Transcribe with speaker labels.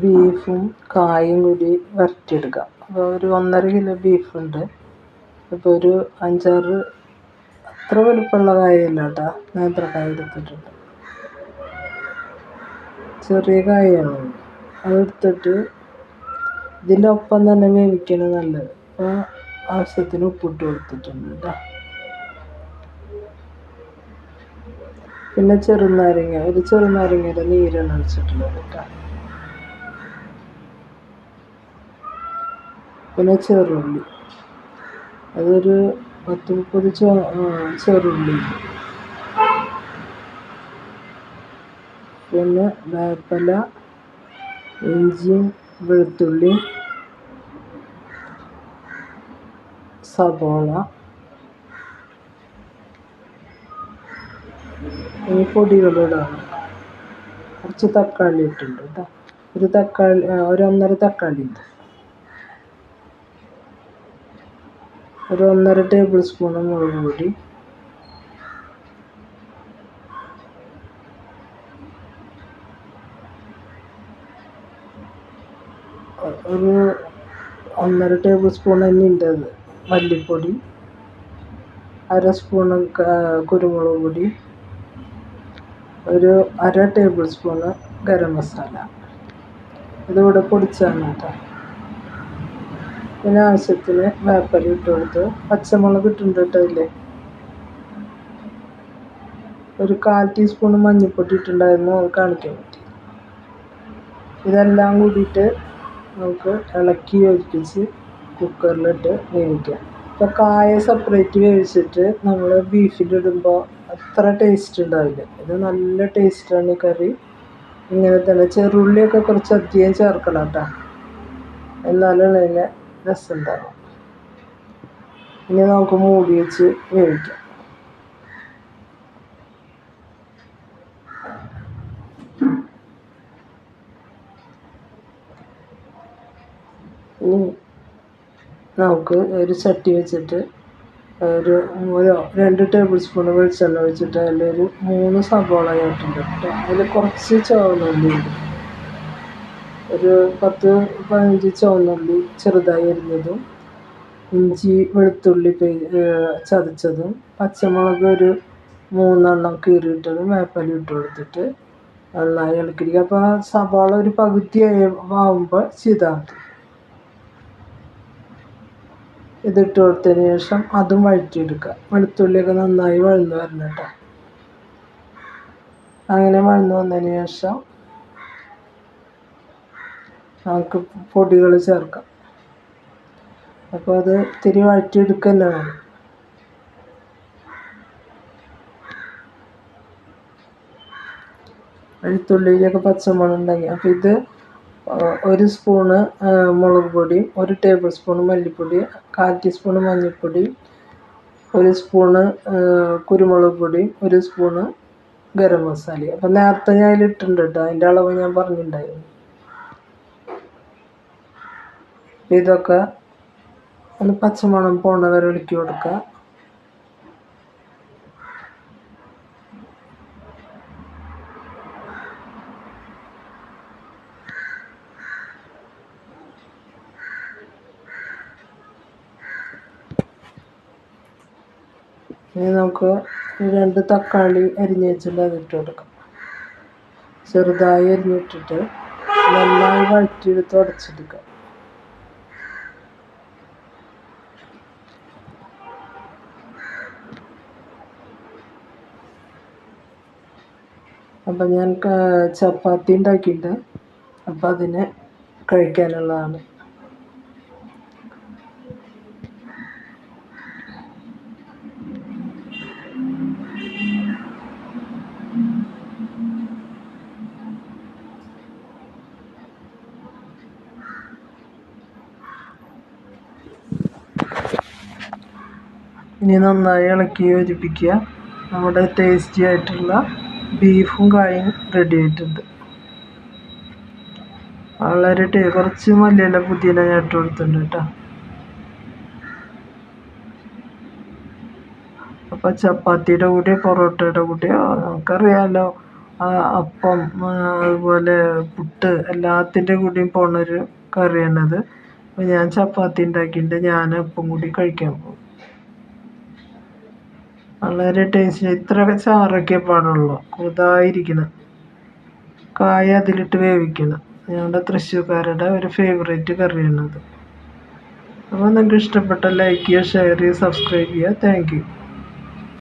Speaker 1: ബീഫും കായും കൂടി വരട്ടിയെടുക്കുക. അപ്പോൾ ഒരു ഒന്നര കിലോ ബീഫുണ്ട്. അപ്പോൾ ഒരു അഞ്ചാറ് അത്ര വലുപ്പമുള്ള കായല്ല കേട്ടോ. നേന്ത്രക്കായ എടുത്തിട്ടുണ്ട്. ചെറിയ കായാണ്. അതെടുത്തിട്ട് ഇതിന്റെ ഒപ്പം തന്നെ വേവിക്കണം നല്ലത്. അപ്പോൾ ആവശ്യത്തിന് ഉപ്പിട്ട് കൊടുത്തിട്ടുണ്ട് കേട്ടോ. പിന്നെ ചെറുനാരങ്ങ ഒരു ചെറുനാരങ്ങയുടെ നീരാണ് ഒഴിച്ചിട്ടുള്ളത് കേട്ടോ. പിന്നെ ചെറുള്ളി. അതൊരു പത്ത് മുപ്പത് ചെറുള്ളി. പിന്നെ വേപ്പില ഇഞ്ചിയും വെളുത്തുള്ളി സബോള ഈ പൊടികളിടാണ് കുറച്ച് തക്കാളി ഇട്ടുണ്ട് കേട്ടോ ഒരു തക്കാളി ഒരു ഒന്നര തക്കാളി ഉണ്ട് ഒരു ഒന്നര ടേബിൾ സ്പൂൺ മുളക് പൊടി. ഒരു ഒന്നര ടേബിൾ സ്പൂൺ തന്നെ മല്ലിപ്പൊടി അര സ്പൂൺ കുരുമുളക് പൊടി ഒരു അര ടേബിൾ സ്പൂണ് ഗരം മസാല. ഇതിവിടെ പൊടിച്ചാണ് കേട്ടോ. പിന്നെ ആവശ്യത്തിന് വേപ്പല ഇട്ട് കൊടുത്ത് പച്ചമുളക് ഇട്ടുണ്ട് കേട്ടോ ഇല്ലേ ഒരു കാൽ ടീസ്പൂൺ മഞ്ഞൾപ്പൊടി ഇട്ടുണ്ടായിരുന്നു അത് കാണിക്കാൻ പറ്റി. ഇതെല്ലാം കൂടിയിട്ട് നമുക്ക് ഇളക്കി യോജിപ്പിച്ച് കുക്കറിലിട്ട് വേവിക്കാം. ഇപ്പോൾ കായ സെപ്പറേറ്റ് വേവിച്ചിട്ട് നമ്മൾ ബീഫിലിടുമ്പോൾ അത്ര ടേസ്റ്റ് ഉണ്ടാവില്ല. ഇത് നല്ല ടേസ്റ്റാണ് ഈ കറി. ഇങ്ങനെ തന്നെ ചെറുള്ളിയൊക്കെ കുറച്ച് അധികം ചേർക്കണം കേട്ടോ. എന്നാലാണ് അതിന് രസം ഉണ്ടാവും ഇനി നമുക്ക് മൂടി വെച്ച് വേവിക്കാം. ഇനി നമുക്ക് ഒരു ചട്ടി വെച്ചിട്ട് ഒരു ഒരു രണ്ട് ടേബിൾ സ്പൂൺ വെളിച്ചെണ്ണ ഒഴിച്ചിട്ട് അതിലൊരു മൂന്ന് സബോള ആയിട്ടുണ്ട് കേട്ടോ അതിൽ കുറച്ച് ചുവന്നുള്ളി ഉണ്ട്. ഒരു പത്ത് പതിനഞ്ച് ചുവന്നുള്ളി ചെറുതായി അരിഞ്ഞതും ഇഞ്ചി വെളുത്തുള്ളി ചതച്ചതും പച്ചമുളക് ഒരു മൂന്നെണ്ണം കീറിയിട്ടതും വേപ്പല ഇട്ട് കൊടുത്തിട്ട് നന്നായി ഇളക്കിരിക്കുക അപ്പോൾ ആ സവാള ഒരു പകുതി ആവുമ്പോൾ ചെയ്താൽ മതി ഇതിട്ട് കൊടുത്തതിന് ശേഷം അതും വഴറ്റിയെടുക്കുക. വെളുത്തുള്ളിയൊക്കെ നന്നായി വഴന്ന് വരണം കേട്ടോ. അങ്ങനെ വഴന്ന് വന്നതിന് ശേഷം നമുക്ക് പൊടികൾ ചേർക്കാം. അപ്പോൾ അത് ഇത്തിരി വഴറ്റിയെടുക്കല്ലേ വേണം വെളുത്തുള്ളിയിലൊക്കെ പച്ചമുളക് ഉണ്ടെങ്കിൽ അപ്പോൾ ഇത് ഒരു സ്പൂണ് മുളക് പൊടി ഒരു ടേബിൾ സ്പൂൺ മല്ലിപ്പൊടി കാൽ ടീസ്പൂൺ മഞ്ഞൾപ്പൊടി ഒരു സ്പൂണ് കുരുമുളക് പൊടി ഒരു സ്പൂണ് ഗരം മസാല. അപ്പം നേരത്തെ ഞാൻ ഇട്ടിട്ടുണ്ട് കേട്ടോ. അതിന്റെ അളവ് ഞാൻ പറഞ്ഞിട്ടുണ്ടായിരുന്നു. ഇതൊക്കെ ഒന്ന് പച്ചമണം പോണ വരെ ഇളക്കി കൊടുക്കുക ഇനി നമുക്ക് രണ്ട് തക്കാളി അരിഞ്ഞ് വെച്ചിട്ട് അതിട്ട് കൊടുക്കാം. ചെറുതായി അരിഞ്ഞിട്ടിട്ട് നന്നായി വഴറ്റിയെടുത്ത് ഉടച്ചെടുക്കാം. അപ്പം ഞാൻ ചപ്പാത്തി ഉണ്ടാക്കിയിട്ട് അപ്പം അതിന് കഴിക്കാനുള്ളതാണ്. ഇനി നന്നായി ഇളക്കി യോജിപ്പിക്കുക. നമ്മുടെ ടേസ്റ്റി ആയിട്ടുള്ള ബീഫും കായും റെഡി ആയിട്ടുണ്ട്. വളരെ ടേ കുറച്ച് മല്ലിയില പുതിന ഞാൻ ഇട്ട് കൊടുത്തിട്ടുണ്ട് കേട്ടോ. അപ്പോൾ ചപ്പാത്തിയുടെ കൂടെ പൊറോട്ടയുടെ കൂടെ നമുക്കറിയാലോ അപ്പം അതുപോലെ പുട്ട് എല്ലാത്തിന്റെ കൂടെയും പോണൊരു കറിയാണത്. അപ്പോൾ ഞാൻ ചപ്പാത്തി ഉണ്ടാക്കിയിട്ട് ഞാൻ അപ്പം കൂടി കഴിക്കാൻ പോകും വളരെ ടേസ്റ്റ് ഇത്ര ചാറൊക്കെ പാടുള്ളൂ. കുതായിരിക്കണം കായ അതിലിട്ട് വേവിക്കണം. ഞങ്ങളുടെ തൃശ്ശൂർക്കാരുടെ ഒരു ഫേവറേറ്റ് കറിയാണത്. അപ്പോൾ നിങ്ങൾക്ക് ഇഷ്ടപ്പെട്ട ലൈക്ക് ചെയ്യുക ഷെയർ ചെയ്യുക സബ്സ്ക്രൈബ് ചെയ്യുക. താങ്ക്